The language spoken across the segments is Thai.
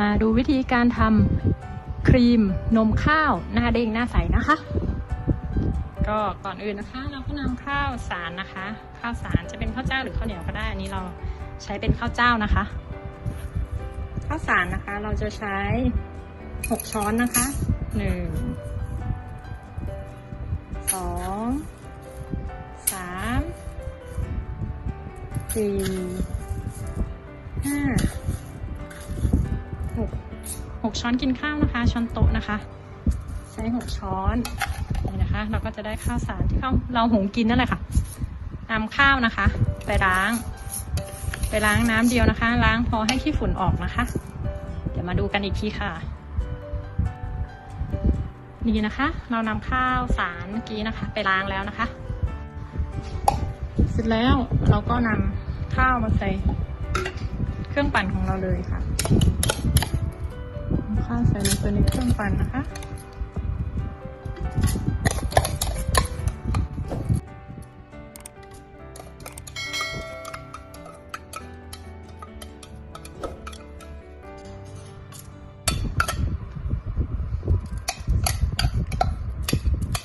มาดูวิธีการทำครีมนมข้าวหน้าเด้งหน้าใสนะคะ ก็ก่อนอื่นนะคะ เราก็นำข้าวสารนะคะ ข้าวสารจะเป็นข้าวเจ้าหรือข้าวเหนียวก็ได้อันนี้เราใช้เป็นข้าวเจ้านะคะ ข้าวสารนะคะเราจะใช้6ช้อนนะคะหนึ่งสองสามสี่ห้า หกหกช้อนกินข้าวนะคะ ช้อนโต๊ะนะคะ ใช้หกช้อนนี่นะคะ เราก็จะได้ข้าวสารที่เราเราหุงกินนั่นแหละค่ะนำข้าวนะคะ ไปล้าง ไปล้างน้ำเดียวนะคะ ล้างพอให้ขี้ฝุ่นออกนะคะ เดี๋ยวมาดูกันอีกทีค่ะนี่นะคะ เรานำข้าวสารเมื่อกี้นะคะ ไปล้างแล้วนะคะ เสร็จแล้วเราก็นำข้าวมาใส่เครื่องปั่นของเราเลยค่ะ ข้าวใส่ลงไปในเครื่องปั่นนะคะ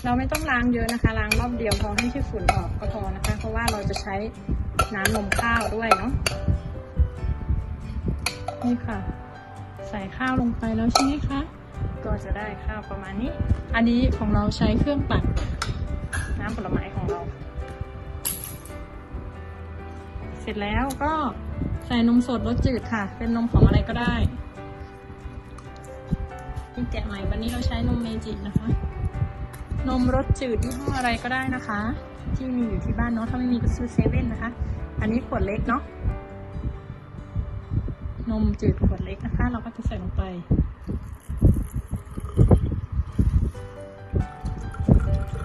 เราไม่ต้องล้างเยอะนะคะ ล้างรอบเดียวพอให้ขี้ฝุ่นออกก็พอนะคะ เพราะว่าเราจะใช้น้ำนมข้าวด้วยเนาะนี่ค่ะ ใส่ข้าวลงไปแล้วใช่ไหมคะ ก็จะได้ข้าวประมาณนี้ อันนี้ของเราใช้เครื่องปั่นน้ำผลไม้ของเรา เสร็จแล้วก็ใส่นมสดรสจืดค่ะ เป็นนมของอะไรก็ได้ที่แกะใหม่วันนี้เราใช้นมเมจินะคะ นมรสจืดยี่ห้ออะไรก็ได้นะคะ ที่มีอยู่ที่บ้านเนาะถ้าไม่มีก็ซื้อเซเว่นนะคะ อันนี้ขวดเล็กเนาะ นมจืดขวดเล็กนะคะ เราก็จะใส่ลงไป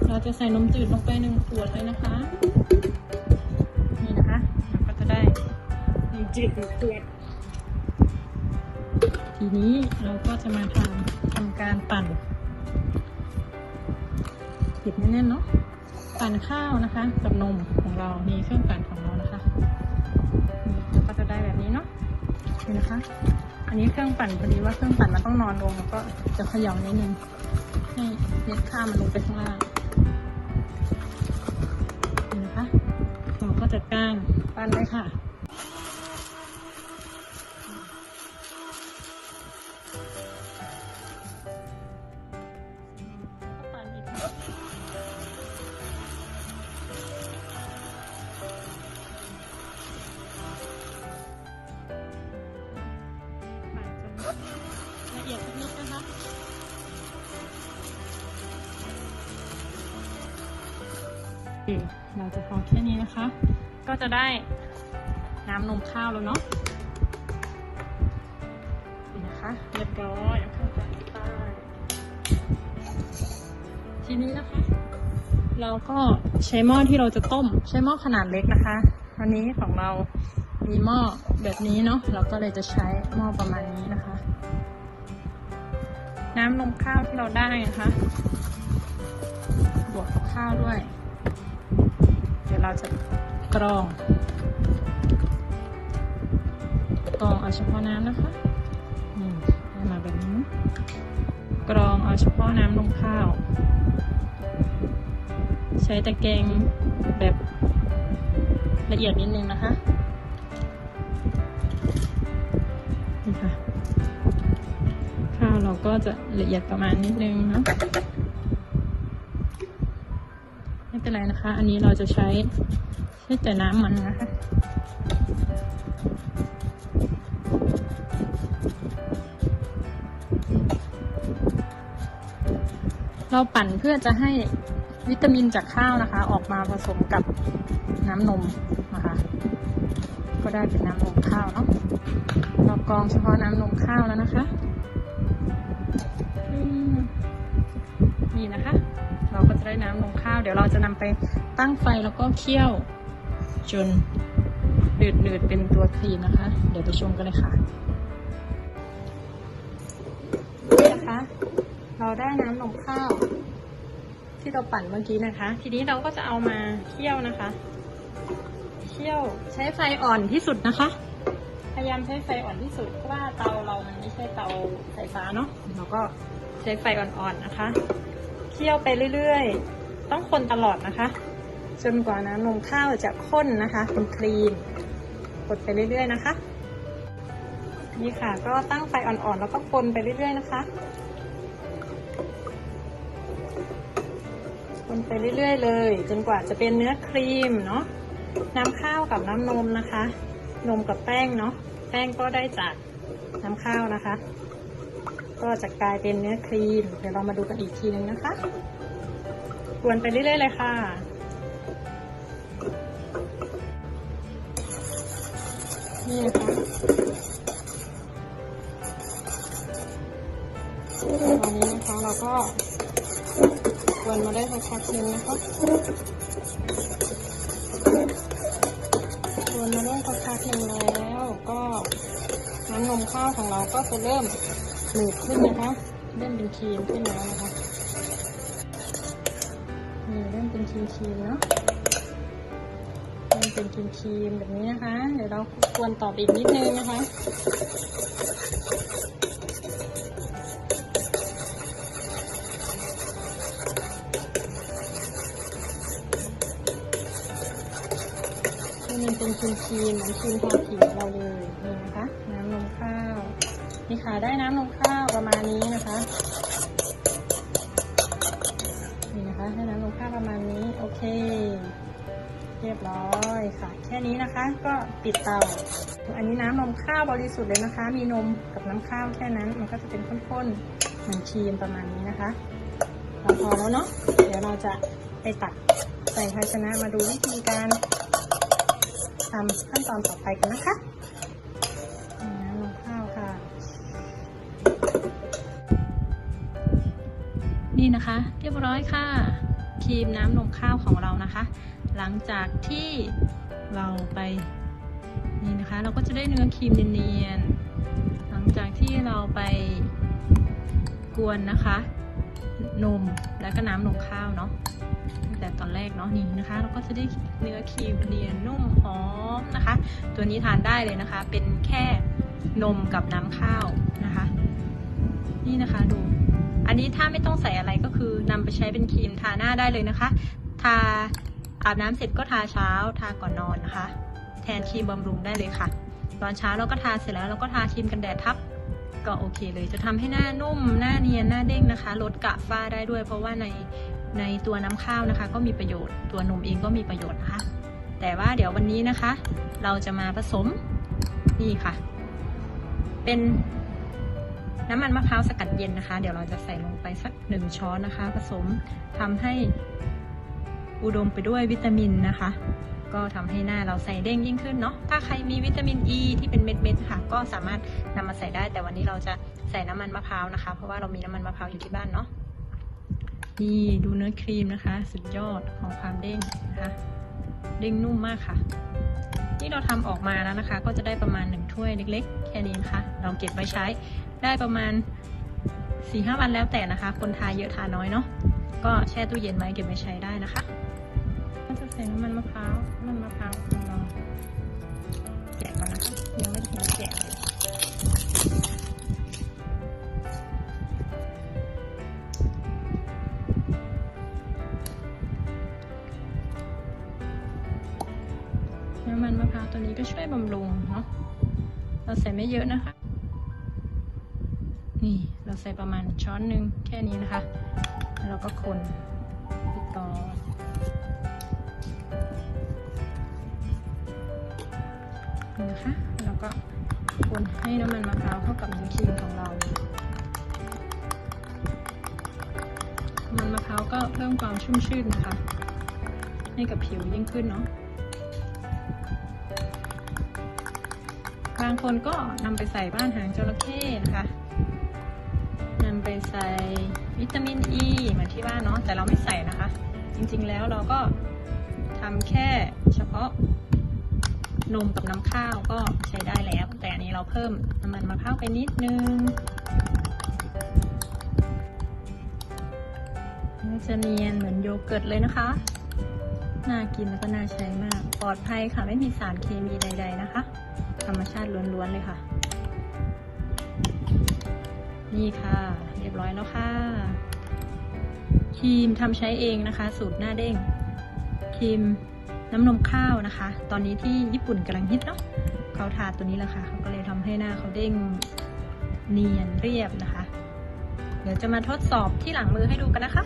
เราจะใส่นมจืดลงไปหนึ่งขวดเลยนะคะ นี่นะคะเราก็จะได้นมจืดหนึ่งขวด ทีนี้เราก็จะมาทำทำการปั่นปิดแน่นๆเนาะปั่นข้าวนะคะกับนมของเรามีเครื่องปั่นของเรานะคะ นี่เราก็จะได้แบบนี้เนาะ นี่นะคะ อันนี้เครื่องปั่นพอดีว่าเครื่องปั่นมันต้องนอนลงแล้วก็จะเขย่านิดนึงให้เน็ตข้ามันลงไปข้างล่างนี่นะคะเราก็จะก้างปั้นเลยค่ะ เอียดสักนิดนะคะโอเราจะพอแค่นี้นะคะ ก็จะได้น้ำนมข้าวแล้วเนาะนี่นะคะเรียบร้อยเอาข้าไปใต้ทีนี้นะคะ เราก็ใช้หม้อที่เราจะต้ม ใช้หม้อขนาดเล็กนะคะอันนี้ของเรามีหม้อแบบนี้เนาะเราก็เลยจะใช้หม้อประมาณนี้นะคะ น้ำนมข้าวที่เราได้นะคะบวกกับข้าวด้วย เดี๋ยวเราจะกรองกรองเอาเฉพาะน้ำนะคะนี่ได้มาแบบนี้ กรองเอาเฉพาะน้ำนมข้าว ใช้ตะแกรงแบบละเอียดนิดนึงนะคะนี่ค่ะาวเราก็จะละเอียดประมาณนิดนึงเนาะไม่เป็นไรนะคะ อันนี้เราจะใช้ใช้แต่น้ำมันนะคะเราปั่นเพื่อจะให้วิตามินจากข้าวนะคะ ออกมาผสมกับน้ำนมนะคะ ก็ได้เป็นน้ำนมข้าวเนาะเรากรองเฉพาะน้ำนมข้าวแล้วนะคะ ได้น้ำนมข้าว เดี๋ยวเราจะนำไปตั้งไฟแล้วก็เคี่ยวจนเดือดเดือดเป็นตัวครีมนะคะ เดี๋ยวไปชมกันเลยค่ะนี่นะคะ เราได้น้ำนมข้าว ที่เราปั่นเมื่อกี้นะคะ ทีนี้เราก็จะเอามาเคี่ยวนะคะ เคี่ยวใช้ไฟอ่อนที่สุดนะคะ พยายามใช้ไฟอ่อนที่สุดเพราะว่าเตาเรามันไม่ใช่เตาไฟฟ้าเนาะเราก็ใช้ไฟอ่อนๆนะคะ เคี่ยวไปเรื่อยๆ ต้องคนตลอดนะคะ จนกว่าน้ำนมข้าวจะข้นนะคะ เป็นครีมกดไปเรื่อยๆนะคะ นี่ค่ะ ก็ตั้งไฟอ่อนๆ แล้วก็คนไปเรื่อยๆนะคะคนไปเรื่อยๆ เลย จนกว่าจะเป็นเนื้อครีมเนาะน้ำข้าวกับน้ำนมนะคะ นมกับแป้งเนาะแป้งก็ได้จากน้ำข้าวนะคะ ก็จะกลายเป็นเนื้อครีม เดี๋ยวเรามาดูกันอีกทีนึงนะคะ กวนไปเรื่อยๆเลยค่ะ นี่นะคะตอนนี้นะคะเราก็กวนมาได้สักพักนึงนะคะกวนมาได้สักพักนึงแล้วก็น้ำนมข้าวของเราก็จะเริ่ม หนืดขึ้นนะคะเริ่มเป็นครีมขึ้นแล้วนะคะนี่เริ่มเป็นครีมครีมเนาะมันเป็นครีมๆแบบนี้นะคะ เดี๋ยวเรากวนต่อไปอีกนิดนึงนะคะมันเป็นครีมๆเหมือนครีมทาผิวเราเลยนี่นะคะ น้ำนมข้าว นี่ค่ะได้น้ำนมข้าวประมาณนี้นะคะนี่นะคะได้น้ำนมข้าวประมาณนี้โอเค เรียบร้อยค่ะ แค่นี้นะคะก็ปิดเตา อันนี้น้ำนมข้าวบริสุทธิ์เลยนะคะ มีนมกับน้ำข้าวแค่นั้น มันก็จะเป็นข้นๆเหมือนครีมประมาณนี้นะคะเราพอแล้วเนาะเดี๋ยวเราจะไปตักใส่ภาชนะมาดูวิธีการทำขั้นตอนต่อไปกันนะคะ นี่นะคะ เรียบร้อยค่ะครีมน้ำนมข้าวของเรานะคะ หลังจากที่เราไปนี่นะคะ เราก็จะได้เนื้อครีมเนียนๆหลังจากที่เราไปกวนนะคะ นมแล้วก็น้ำนมข้าวเนาะตั้งแต่ตอนแรกเนาะนี่นะคะ เราก็จะได้เนื้อครีมเนียนนุ่มหอมนะคะ ตัวนี้ทานได้เลยนะคะ เป็นแค่นมกับน้ำข้าวนะคะ นี่นะคะดู อันนี้ถ้าไม่ต้องใส่อะไรก็คือนำไปใช้เป็นครีมทาหน้าได้เลยนะคะ ทาอาบน้ำเสร็จก็ทาเช้า ทาก่อนนอนนะคะ แทนครีมบำรุงได้เลยค่ะ ตอนเช้าเราก็ทาเสร็จแล้วเราก็ทาครีมกันแดดทับก็โอเคเลย จะทำให้หน้านุ่ม หน้าเนียน หน้าเด้งนะคะ ลดกระฝ้าได้ด้วย เพราะว่าในในตัวน้ำข้าวนะคะ ก็มีประโยชน์ ตัวนมเองก็มีประโยชน์นะคะ แต่ว่าเดี๋ยววันนี้นะคะ เราจะมาผสมนี่ค่ะ เป็น น้ำมันมะพร้าวสกัดเย็นนะคะ เดี๋ยวเราจะใส่ลงไปสักหนึ่งช้อนนะคะ ผสมทำให้อุดมไปด้วยวิตามินนะคะ ก็ทำให้หน้าเราใส่เด้งยิ่งขึ้นเนาะ ถ้าใครมีวิตามินอ e ีที่เป็นเม็ดๆค่ะ ก็สามารถนำมาใส่ได้ แต่วันนี้เราจะใส่น้ำมันมะพร้าวนะคะ เพราะว่าเรามีน้ำมันมะพร้าวอยู่ที่บ้านเนาะ นี่ดูเนื้อครีมนะคะ สุดยอดของความเด้งนะคะ เด้งนุ่มมากค่ะที่เราทำออกมาแล้วนะคะ ก็จะได้ประมาณหนึ่งถ้วยเล็ก ๆ แค่นี้นะคะ เราเก็บไว้ใช้ ได้ประมาณ4ีหวันแล้วแต่นะคะ คนทานเยอะทานน้อยเนาะก็แช่ตู้เย็นไว้เก็บไว้ใช้ได้นะคะก็จะใส่น้ำมันมะพร้าวน้ำมันมะพร้าวของเราแกะก่อนนะคะยังไม่ถึงแกะน้ำมันมะพร้าวตัวนี้ก็ช่วยบำรุงเนาะเราใส่ไม่เยอะนะคะ นี่เราใส่ประมาณช้อนหนึ่งแค่นี้นะคะ แล้วเราก็คนไปต่อนี่นะคะ แล้วก็คนให้น้ำมันมะพร้าวเข้ากับน้ำครีมของเราน้ำมันมะพร้าวก็เพิ่มความชุ่มชื่นนะคะ ให้กับผิวยิ่งขึ้นเนาะบางคนก็นำไปใส่บ้านหางจระเข้นะคะ นำไปใส่วิตามินอ e ีเหมือนที่บ้านเนาะแต่เราไม่ใส่นะคะ จริงๆแล้วเราก็ทำแค่เฉพาะนมกับน้ำข้าวก็ใช้ได้แล้ว แต่อันนี้เราเพิ่มน้ำมันมะพร้าวไปนิดนึงมันจะเนียนเหมือนโยเกิร์ตเลยนะคะ น่ากินแล้วก็น่าใช้มาก ปลอดภัยค่ะ ไม่มีสารเคมีใด ๆ นะคะ ธรรมชาติล้วนๆเลยค่ะ นี่ค่ะ บร้อยแล้วค่ะครีมทำใช้เองนะคะ สูตรหน้าเด้งครีมน้ำนมข้าวนะคะ ตอนนี้ที่ญี่ปุ่นกำลังฮิตเนาะเขาทาตัวนี้แหละค่ะเขาก็เลยทำให้หน้าเขาเด้งเนียนเรียบนะคะ เดี๋ยวจะมาทดสอบที่หลังมือให้ดูกันนะคะ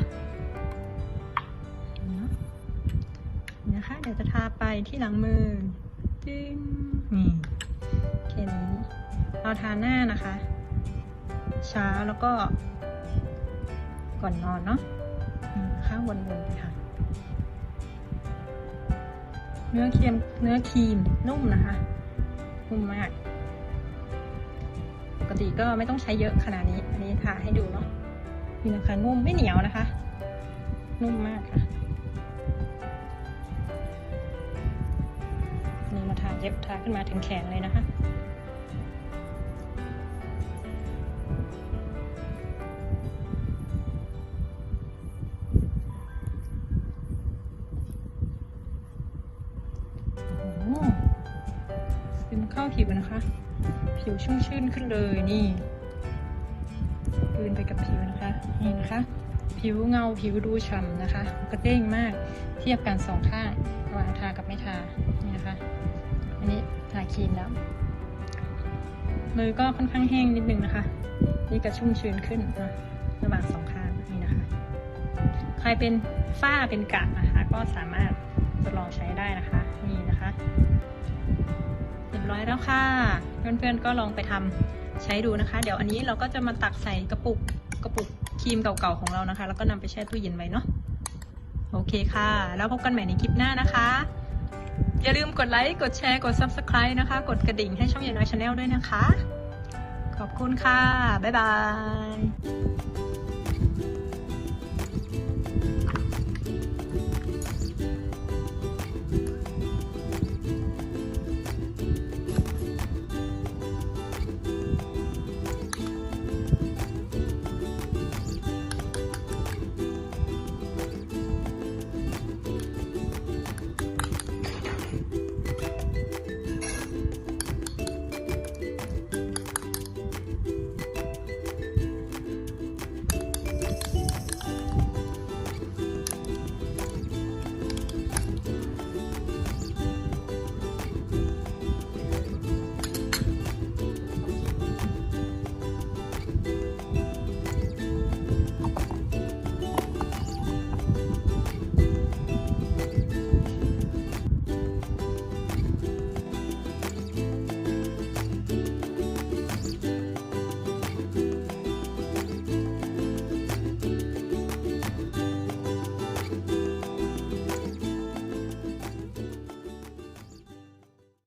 นะคะ เดี๋ยวจะทาไปที่หลังมือจึ้งนี่แค่นี้เราทาหน้านะคะเช้าแล้วก็ ก่อนนอนเนาะข้าววนๆไปค่ะ เนื้อเค็มเนื้อครีมนุ่มนะคะนุ่มมาก ปกติก็ไม่ต้องใช้เยอะขนาดนี้ อันนี้ทาให้ดูเนาะนี่นะคะนุ่มไม่เหนียวนะคะ นุ่มมากค่ะอันนี่มาทาเย็บทาขึ้นมาถึงแขนเลยนะคะ ผิวนะคะ ผิวชุ่มชื่นขึ้นเลยนี่คืนไปกับผิวนะคะนี่นะคะ ผิวเงาผิวดูฉ่ำนะคะกระเด้งมากเทียบกันสองข้างระหว่างทากับไม่ทานี่นะคะ อันนี้ทาครีมแล้วมือก็ค่อนข้างแห้งนิดนึงนะคะ นี่ก็ชุ่มชื้นขึ้นนะระหว่างสองข้างนี่นะคะ ใครเป็นฝ้าเป็นกระนะคะ ก็สามารถทดลองใช้ได้นะคะ นี่นะคะ ร้อยแล้วค่ะ เพื่อนๆก็ลองไปทำใช้ดูนะคะ เดี๋ยวอันนี้เราก็จะมาตักใส่กระปุกกระปุกครีมเก่าๆของเรานะคะ แล้วก็นำไปแช่ตู้เย็นไว้เนาะโอเคค่ะ แล้วพบกันใหม่ในคลิปหน้านะคะ อย่าลืมกดไลค์กดแชร์กด subscribe นะคะ กดกระดิ่งให้ช่องยายน้อยชาแนลด้วยนะคะ ขอบคุณค่ะ บ๊ายบาย